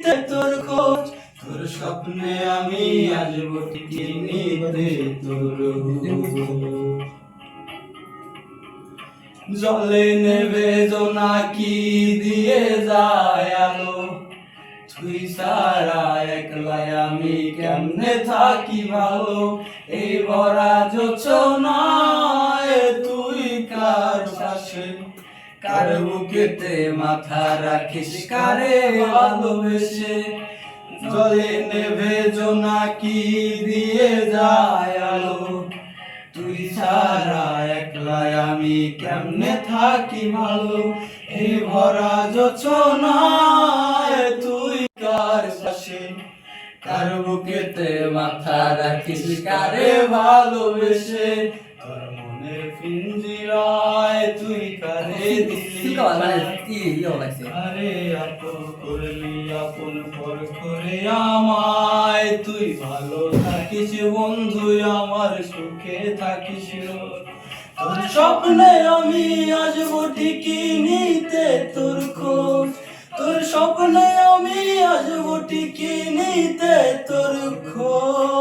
তোর খোঁজ। তোর স্বপ্নে আমি নিতে তোর জলে নেবে জোনাকি দিয়ে যায় আলো? তুই সারা একলাই আমি কেমনে থাকি ভালো? এই ভরা যোচনায় তুই কার পাশে কার বুকেতে মাথা রাখিস? কারে ভালোবেসে? জলে নেভে জোনাকি দিয়ে যায় আলো? তুই ছাড়া আমি কেমনে থাকি ভালো? এই ভরা যোচনায় তুই কার পাশে? কার বুকেতে মাথা রাখিস? কারে ভালোবেসে? তোর পিঞ্জিরায় তুই কারে দিলি মানে ইয়ে আরে আপন করলি আপন পর করে আমায়। তুই ভালো থাকিস বন্ধু আমার সুখে থাকিস তোর স্বপ্নে আমি আসব ঠিকই নিতে তোর খোঁজ। তোর স্বপ্নে আমি আসব ঠিকই নিতে তোর খোঁজ।